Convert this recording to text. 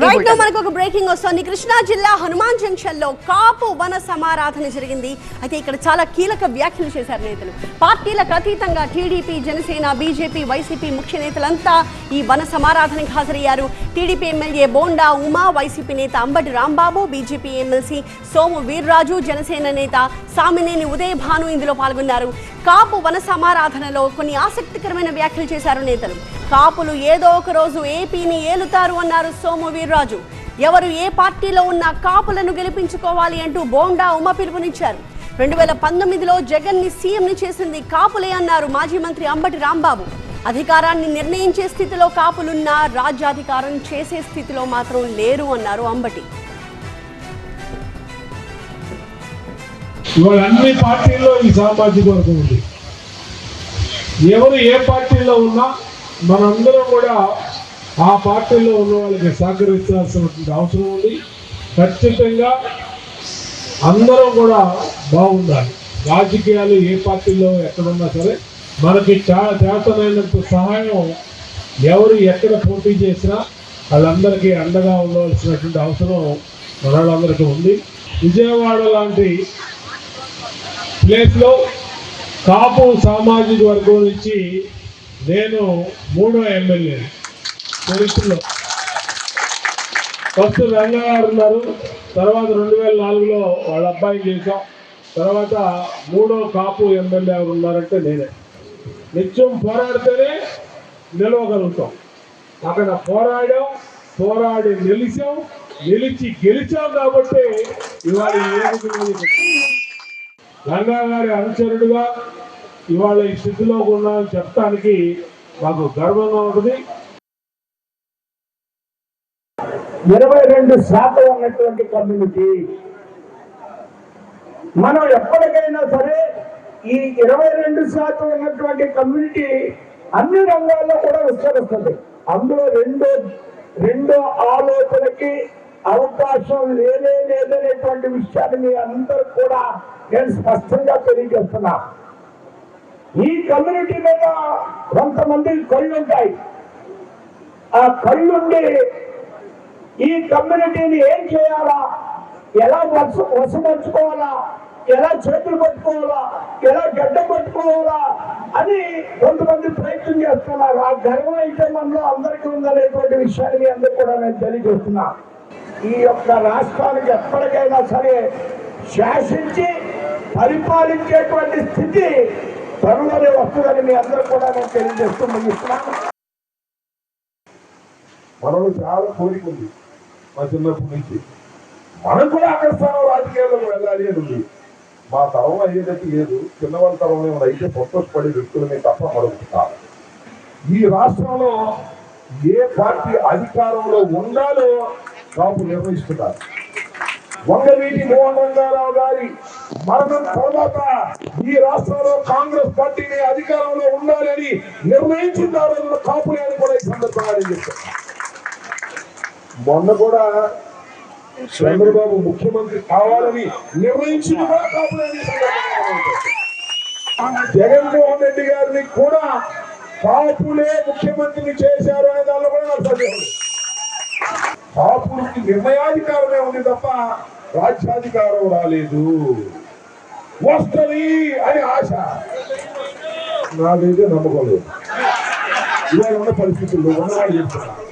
Right no మనకు ఒక breaking వస్తుంది కృష్ణా జిల్లా హనుమాన్ జంక్షన్లో కాపు వన సమారాధన జరిగింది. అయితే ఇక్కడ చాలా కీలక వ్యాఖ్యలు చేశారు నేతలు. పార్టీలకు అతీతంగా టీడీపీ జనసేన బీజేపీ వైసీపీ ముఖ్య నేతలంతా ఈ వన సమారాధనకు హాజరయ్యారు. TDP MLA Bonda Uma YCP నేత అంబటి రాంబాబు బీజేపీ ఎమ్మెల్సీ సోము వీర్రాజు జనసేన నేత సామినేని ఉదయ్ భాను ఇందులో పాల్గొన్నారు. కాపు వన సమారాధనలో కొన్ని ఆసక్తికరమైన వ్యాఖ్యలు చేశారు నేతలు. కాపులు ఏదో ఒక రోజు ఏపీని ఏలుతారు అన్నారు సోము వీర్రాజు. ఎవరు ఏ పార్టీలో ఉన్న కాపులను గెలిపించుకోవాలి అంటూ బోండా ఉమ పిలుపునిచ్చారు. రెండు వేల పంతొమ్మిదిలో జగన్ని సీఎంని చేసింది కాపులే అన్నారు మాజీ మంత్రి అంబటి రాంబాబు. అధికారాన్ని నిర్ణయించే స్థితిలో కాపులున్నా రాజ్యాధికారం చేసే స్థితిలో మాత్రం లేరు అన్నారు అంబటి. ఇవాళ అన్ని పార్టీల్లో ఈ సామాజిక వర్గం ఉంది. ఎవరు ఏ పార్టీలో ఉన్నా మనందరం కూడా ఆ పార్టీలో ఉన్న వాళ్ళకి సహకరించాల్సినటువంటి అవసరం ఉంది. ఖచ్చితంగా అందరం కూడా బాగుండాలి. రాజకీయాలు ఏ పార్టీలో ఎక్కడున్నా సరే మనకి చాలా చేతనైనంత సహాయం ఎవరు ఎక్కడ పోటీ చేసినా వాళ్ళందరికీ అండగా ఉండవలసినటువంటి అవసరం మన వాళ్ళందరికీ ఉంది. విజయవాడ లాంటి ప్లేస్లో కాపు సామాజిక వర్గం నుంచి నేను మూడో ఎమ్మెల్యే. చరిత్రలో ఫస్ట్ రంగారావు ఉన్నారు. తర్వాత రెండు వేల నాలుగులో వాళ్ళ అబ్బాయి చేశాం. తర్వాత మూడో కాపు ఎమ్మెల్యే ఎవరు ఉన్నారంటే నేనే. నిత్యం పోరాడితేనే నిలవగలుగుతాం. అక్కడ పోరాడాం పోరాడి నిలిచాం నిలిచి గెలిచాం కాబట్టి ఇవాళ ఈ గంగా గారి అనుచరుడుగా ఇవాళ ఈ స్థితిలో ఉన్నామని చెప్పడానికి మాకు గర్వంగా ఉంటుంది. ఇరవై రెండు శాతం ఉన్నటువంటి కమ్యూనిటీ మనం ఎప్పటికైనా సరే ఈ ఇరవై రెండు శాతం ఉన్నటువంటి కమ్యూనిటీ అన్ని రంగాల్లో కూడా విస్తరిస్తుంది. అందులో రెండో రెండో ఆలోచనకి అవకాశం లేనే లేదనేటువంటి విషయాన్ని మీ అందరూ కూడా నేను స్పష్టంగా తెలియజేస్తున్నా. ఈ కమ్యూనిటీ మీద కొంతమంది కళ్ళు ఉంటాయి ఆ కళ్ళుండి ఈ కమ్యూనిటీని ఏం చేయాలా? ఎలా వస వసపరుచుకోవాలా? ఎలా చేతులు పట్టుకోవాలా? ఎలా గడ్డ పట్టుకోవాలా? అని కొంతమంది ప్రయత్నం చేస్తున్నారు. ఆ గర్వం అయితే మనలో అందరికీ ఉందనేటువంటి విషయాన్ని మీ అందరికీ కూడా నేను తెలియజేస్తున్నాను ఈ యొక్క రాష్ట్రానికి ఎప్పటికైనా సరే శాసించి పరిపాలించేటువంటి స్థితి త్వరలోనే వస్తుందని మీ అందరూ కూడా నేను తెలియజేస్తూ ముగిస్తున్నాను. మనలో చాలా కోరిక ఉంది మా చిన్నప్పటి నుంచి. మనం కూడా అక్కడ స్థానం వెళ్ళాలి అని ఉంది. మా తరం అయ్యేటట్టు లేదు. చిన్నవాళ్ళ తరం ఏమైనా అయితే సంతోషపడే వ్యక్తులనే తప్ప మరొకటి కాదు. ఈ రాష్ట్రంలో ఏ పార్టీ అధికారంలో ఉండాలో కాపు నిర్వహిస్తున్నారు. వంగవీటి మోహన్ రంగారావు గారి మరణం తర్వాత ఈ రాష్ట్రంలో కాంగ్రెస్ పార్టీని అధికారంలో ఉండాలని నిర్ణయించిన కాపులే అని కూడా ఈ సందర్భంగా నేను చెప్తాను. మొన్న కూడా చంద్రబాబు ముఖ్యమంత్రి కావాలని నిర్ణయించింది కూడా కాపులే జగన్మోహన్ రెడ్డి గారిని కూడా కాపులే ముఖ్యమంత్రిని చేశారు అనే దానిలో కూడా నాకు సందేహం లేదు. కాపులకి నిర్ణయాధికారమే ఉంది తప్ప రాజ్యాధికారం రాలేదు. వస్తుంది అని ఆశ. నాదైతే నమ్మకం లేదు. ఇవాళ ఉన్న పరిస్థితుల్లో ఉన్నవాళ్ళు చెప్తున్నారు